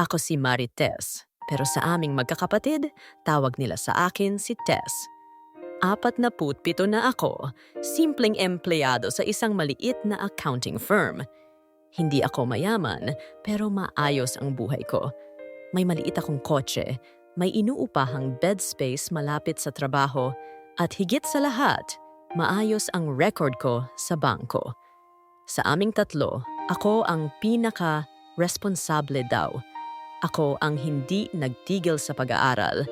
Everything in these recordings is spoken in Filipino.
Ako si Marites, pero sa aming magkakapatid, tawag nila sa akin si Tess. Apat na putpito na ako, simpleng empleyado sa isang maliit na accounting firm. Hindi ako mayaman, pero maayos ang buhay ko. May maliit akong kotse, may inuupahang bed space malapit sa trabaho, at higit sa lahat, maayos ang record ko sa bangko. Sa aming tatlo, ako ang pinaka-responsable daw. Ako ang hindi nagtigil sa pag-aaral.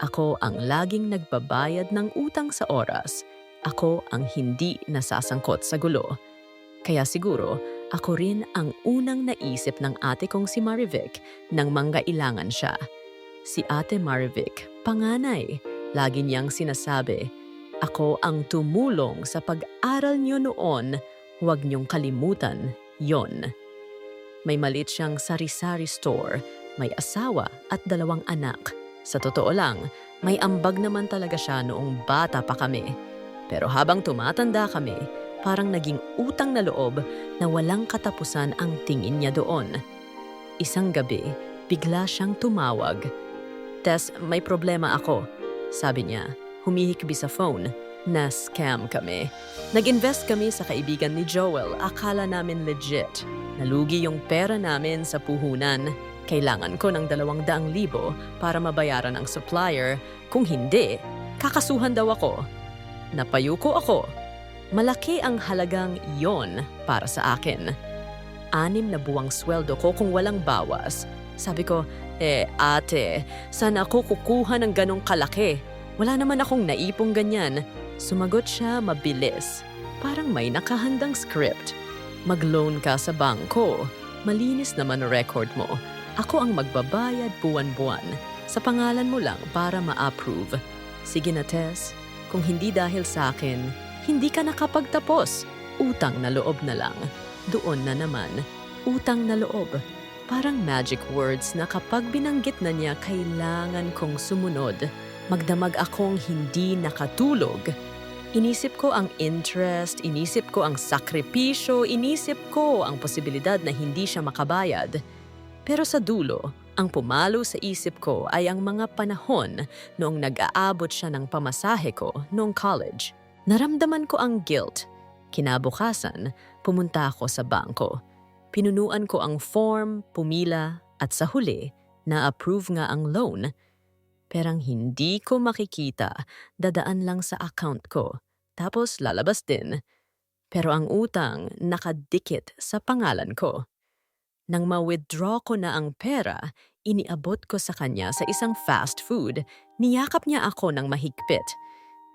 Ako ang laging nagbabayad ng utang sa oras. Ako ang hindi nasasangkot sa gulo. Kaya siguro, ako rin ang unang naisip ng ate kong si Marivic nang manggailangan siya. Si ate Marivic, panganay, lagi niyang sinasabi, ako ang tumulong sa pag-aral niyo noon, huwag niyong kalimutan yon. May malit siyang sari-sari store, may asawa at dalawang anak. Sa totoo lang, may ambag naman talaga siya noong bata pa kami. Pero habang tumatanda kami, parang naging utang na loob na walang katapusan ang tingin niya doon. Isang gabi, bigla siyang tumawag. Tess, may problema ako, sabi niya. Humihikbi sa phone. Na-scam kami. Nag-invest kami sa kaibigan ni Joel. Akala namin legit. Nalugi yung pera namin sa puhunan. Kailangan ko ng dalawang daang libo para mabayaran ang supplier. Kung hindi, kakasuhan daw ako. Napayuko ako. Malaki ang halagang yon para sa akin. Anim na buwang sweldo ko kung walang bawas. Sabi ko, eh ate, saan ako kukuha ng ganong kalaki? Wala naman akong naipong ganyan. Sumagot siya mabilis. Parang may nakahandang script. Mag-loan ka sa bangko. Malinis naman record mo. Ako ang magbabayad buwan-buwan. Sa pangalan mo lang para ma-approve. Sige na, Tess. Kung hindi dahil sa akin, hindi ka nakapagtapos. Utang na loob na lang. Doon na naman, utang na loob. Parang magic words na kapag binanggit na niya kailangan kong sumunod. Magdamag akong hindi nakatulog. Inisip ko ang interest, inisip ko ang sakripisyo, inisip ko ang posibilidad na hindi siya makabayad. Pero sa dulo, ang pumalo sa isip ko ay ang mga panahon noong nag-aabot siya ng pamasahe ko noong college. Naramdaman ko ang guilt. Kinabukasan, pumunta ako sa bangko. Pinunuan ko ang form, pumila, at sa huli, na-approve nga ang loan. Perang hindi ko makikita, dadaan lang sa account ko. Tapos lalabas din. Pero ang utang nakadikit sa pangalan ko. Nang ma-withdraw ko na ang pera, iniabot ko sa kanya sa isang fast food. Niyakap niya ako ng mahigpit.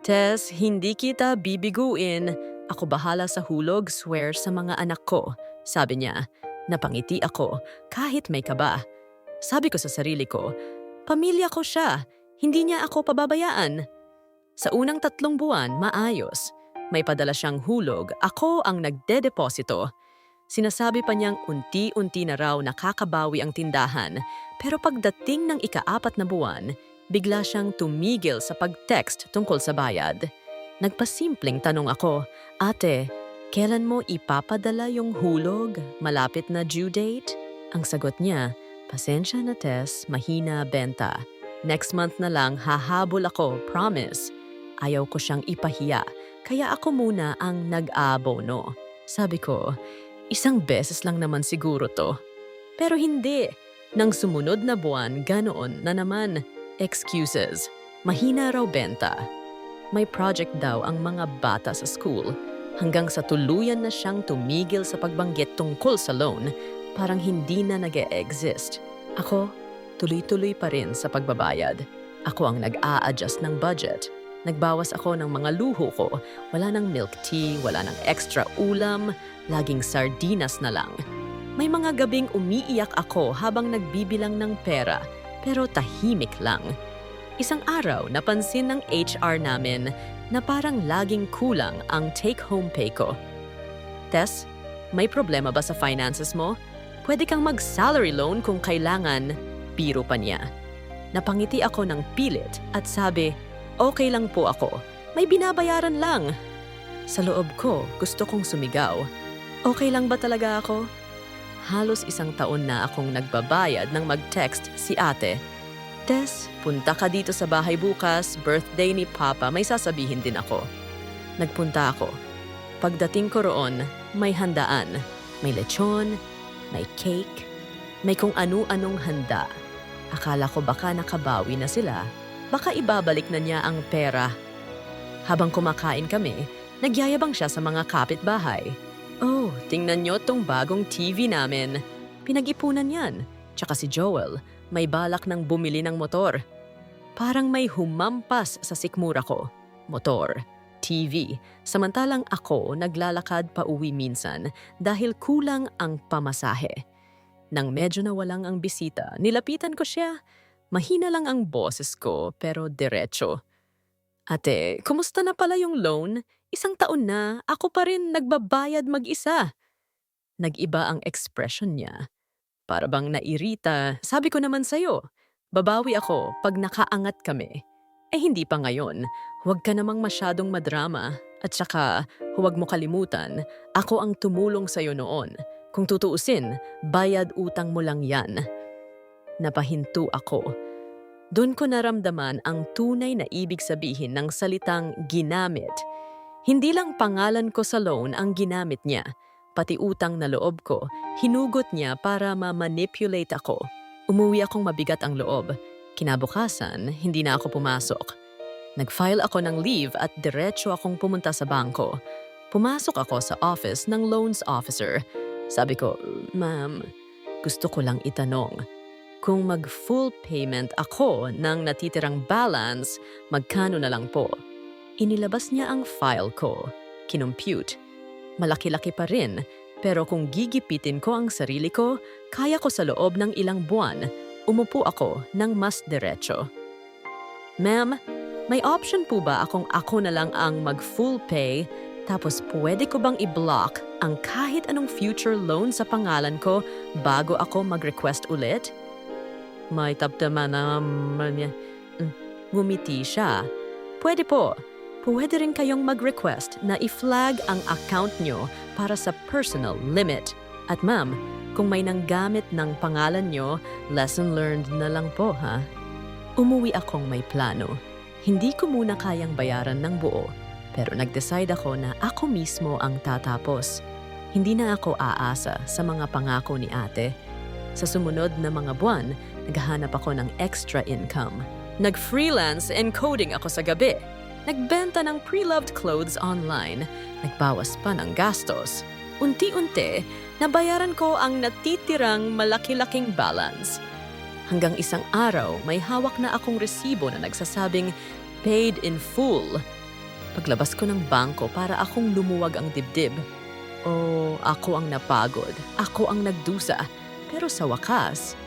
Tess, hindi kita bibiguin. Ako bahala sa hulog, swear sa mga anak ko. Sabi niya, napangiti ako kahit may kaba. Sabi ko sa sarili ko, pamilya ko siya, hindi niya ako pababayaan. Sa unang tatlong buwan, maayos. May padala siyang hulog, ako ang nagdedeposito. Sinasabi pa niyang unti-unti na raw nakakabawi ang tindahan, pero pagdating ng ikaapat na buwan, bigla siyang tumigil sa pag-text tungkol sa bayad. Nagpasimpleng tanong ako, Ate, kailan mo ipapadala yung hulog? Malapit na due date? Ang sagot niya, Pasensya na Tess, mahina benta. Next month na lang hahabol ako, promise. Ayaw ko siyang ipahiya, kaya ako muna ang nag-aabono. Sabi ko, isang beses lang naman siguro to. Pero hindi. Nang sumunod na buwan, ganoon na naman. Excuses. Mahina raw benta. May project daw ang mga bata sa school. Hanggang sa tuluyan na siyang tumigil sa pagbanggit tungkol sa loan, parang hindi na nag exist Ako, tuloy-tuloy pa rin sa pagbabayad. Ako ang nag-a-adjust ng budget. Nagbawas ako ng mga luho ko. Wala ng milk tea, wala ng extra ulam, laging sardinas na lang. May mga gabing umiiyak ako habang nagbibilang ng pera, pero tahimik lang. Isang araw, napansin ng HR namin na parang laging kulang ang take-home pay ko. Tess, may problema ba sa finances mo? Pwede kang mag-salary loan kung kailangan, biro pa niya. Napangiti ako ng pilit at sabi, okay lang po ako, may binabayaran lang. Sa loob ko, gusto kong sumigaw. Okay lang ba talaga ako? halos isang taon na akong nagbabayad ng mag-text si ate. Tess, punta ka dito sa bahay bukas, birthday ni Papa, may sasabihin din ako. Nagpunta ako. Pagdating ko roon, may handaan. May lechon, may cake, may kung anu-anong handa. Akala ko baka nakabawi na sila. Baka ibabalik na niya ang pera. Habang kumakain kami, nagyayabang siya sa mga kapitbahay. Oh, tingnan niyo tong bagong TV namin. Pinag-ipunan yan. Tsaka si Joel, may balak ng bumili ng motor. Parang may humampas sa sikmura ko. Motor, TV. Samantalang ako naglalakad pa uwi minsan dahil kulang ang pamasahe. Nang medyo nawalang ang bisita, nilapitan ko siya. Mahina lang ang boses ko pero diretso. Ate, kumusta na pala yung loan? Isang taon na, ako pa rin nagbabayad mag-isa. Nag-iba ang expression niya. Para bang nairita, sabi ko naman sa'yo, babawi ako pag nakaangat kami. Eh hindi pa ngayon, huwag ka namang masyadong madrama. At saka, huwag mo kalimutan, ako ang tumulong sa'yo noon. Kung tutuusin, bayad utang mo lang yan. Napahinto ako. Doon ko naramdaman ang tunay na ibig sabihin ng salitang ginamit. Hindi lang pangalan ko sa loan ang ginamit niya, pati utang na loob ko, hinugot niya para ma-manipulate ako. Umuwi akong mabigat ang loob. Kinabukasan, hindi na ako pumasok. Nag-file ako ng leave at diretso akong pumunta sa bangko. Pumasok ako sa office ng loans officer. Sabi ko, Ma'am, gusto ko lang itanong. Kung mag-full payment ako ng natitirang balance, magkano na lang po? Inilabas niya ang file ko. Kinompute. Malaki-laki pa rin, pero kung gigipitin ko ang sarili ko, kaya ko sa loob ng ilang buwan, umupo ako ng mas diretso. Ma'am, may option po ba akong ako na lang ang mag-full pay tapos pwede ko bang i-block ang kahit anong future loan sa pangalan ko bago ako mag-request ulit? May tapdaman na niya. Ngumiti siya. Pwede po. Pwede rin kayong mag-request na i-flag ang account nyo para sa personal limit. At ma'am, kung may nanggamit ng pangalan nyo, lesson learned na lang po ha. Umuwi akong may plano. Hindi ko muna kayang bayaran ng buo, pero nag-decide ako na ako mismo ang tatapos. Hindi na ako aasa sa mga pangako ni ate. Sa sumunod na mga buwan, naghahanap ako ng extra income. Nag-freelance and coding ako sa gabi. Nagbenta ng pre-loved clothes online. Nagbawas pa ng gastos. Unti-unti, nabayaran ko ang natitirang malaki-laking balance. Hanggang isang araw, may hawak na akong resibo na nagsasabing paid in full. Paglabas ko ng bangko para akong lumuwag ang dibdib. Oh, ako ang napagod. Ako ang nagdusa. Pero sa wakas,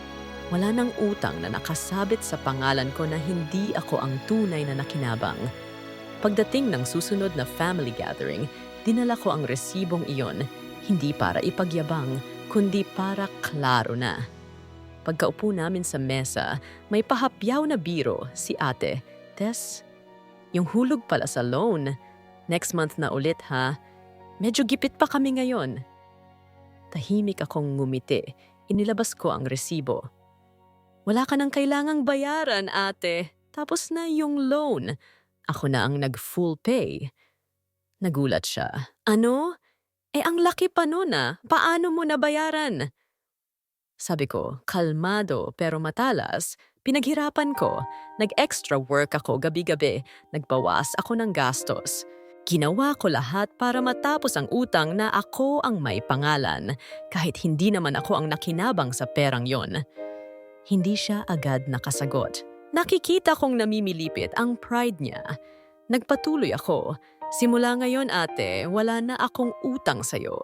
wala nang utang na nakasabit sa pangalan ko na hindi ako ang tunay na nakinabang. Pagdating ng susunod na family gathering, dinala ko ang resibong iyon, hindi para ipagyabang, kundi para klaro na. Pagkaupo namin sa mesa, may pahapyaw na biro si ate. Tess, yung hulog pala sa loan. Next month na ulit ha. Medyo gipit pa kami ngayon. Tahimik akong ngumiti. Inilabas ko ang resibo. Wala ka nang kailangang bayaran, ate. Tapos na yung loan. Ako na ang nag-full pay. Nagulat siya. Ano? Eh ang laki pa nun ah. Paano mo nabayaran? Sabi ko, kalmado pero matalas, pinaghirapan ko. Nag-extra work ako gabi-gabi. Nagbawas ako ng gastos. Ginawa ko lahat para matapos ang utang na ako ang may pangalan, kahit hindi naman ako ang nakinabang sa perang yon. Hindi siya agad nakasagot. Nakikita kong namimilipit ang pride niya. Nagpatuloy ako. Simula ngayon ate, wala na akong utang sa'yo.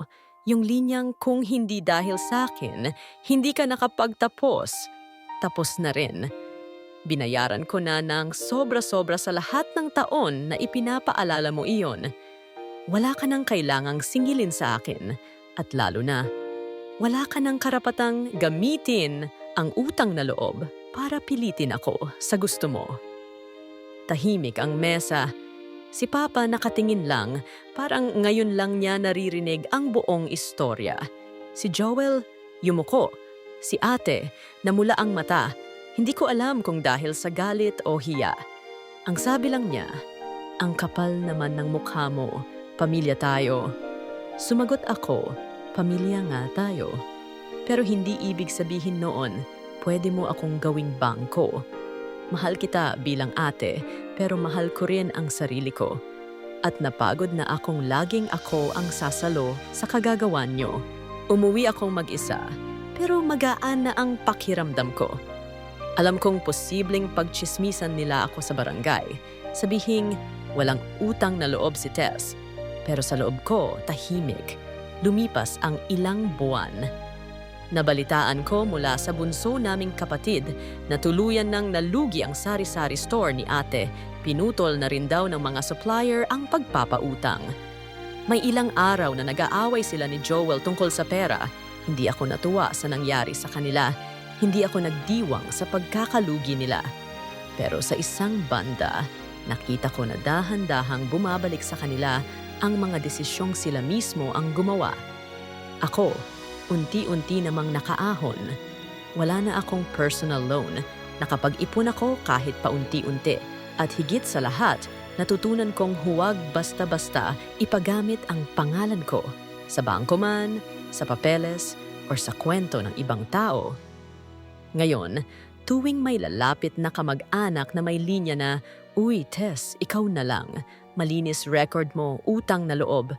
Yung linyang kung hindi dahil sa akin, hindi ka nakapagtapos. Tapos na rin. Binayaran ko na ng sobra-sobra sa lahat ng taon na ipinapaalala mo iyon. Wala ka nang kailangang singilin sa akin. At lalo na, wala ka nang karapatang gamitin ang utang na loob para pilitin ako sa gusto mo. Tahimik ang mesa. Si Papa nakatingin lang, parang ngayon lang niya naririnig ang buong istorya. Si Joel, Yumuko. Si ate, namula ang mata. Hindi ko alam kung dahil sa galit o hiya. Ang sabi lang niya, ang kapal naman ng mukha mo, pamilya tayo. Sumagot ako, pamilya nga tayo. Pero hindi ibig sabihin noon, pwede mo akong gawing bangko. Mahal kita bilang ate, pero mahal ko rin ang sarili ko. At napagod na akong laging ako ang sasalo sa kagagawan nyo. Umuwi akong mag-isa, pero magaan na ang pakiramdam ko. Alam kong posibleng pagchismisan nila ako sa barangay. Sabihing, walang utang na loob si Tess. Pero sa loob ko, tahimik. Lumipas ang ilang buwan. Nabalitaan ko mula sa bunso naming kapatid na tuluyan nang nalugi ang sari-sari store ni ate. Pinutol na rin daw ng mga supplier ang pagpapautang. May ilang araw na nag-aaway sila ni Joel tungkol sa pera. Hindi ako natuwa sa nangyari sa kanila. Hindi ako nagdiwang sa pagkakalugi nila. Pero sa isang banda, nakita ko na dahan-dahang bumabalik sa kanila ang mga desisyong sila mismo ang gumawa. Ako, unti-unti namang nakaahon. Wala na akong personal loan. Nakapag-ipon ako kahit paunti-unti. At higit sa lahat, natutunan kong huwag basta-basta ipagamit ang pangalan ko sa bangko man, sa papeles, or sa kwento ng ibang tao. Ngayon, tuwing may lalapit na kamag-anak na may linya na, Uy, Tess, ikaw na lang. Malinis record mo, utang na loob.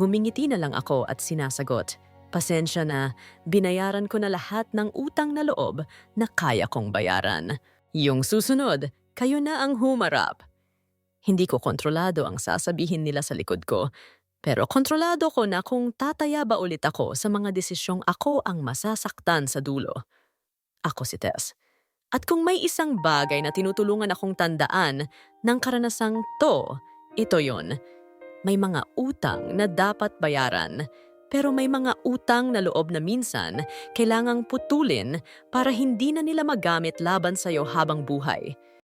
Ngumingiti na lang ako at sinasagot, Pasensya na, binayaran ko na lahat ng utang na loob na kaya kong bayaran. Yung susunod, kayo na ang humarap. Hindi ko kontrolado ang sasabihin nila sa likod ko, pero kontrolado ko na kung tataya ba ulit ako sa mga desisyong ako ang masasaktan sa dulo. Ako si Tess. At kung may isang bagay na tinutulungan akong tandaan ng karanasang to, ito yon. May mga utang na dapat bayaran, pero may mga utang na loob na minsan kailangang putulin para hindi na nila magamit laban sa'yo habang buhay.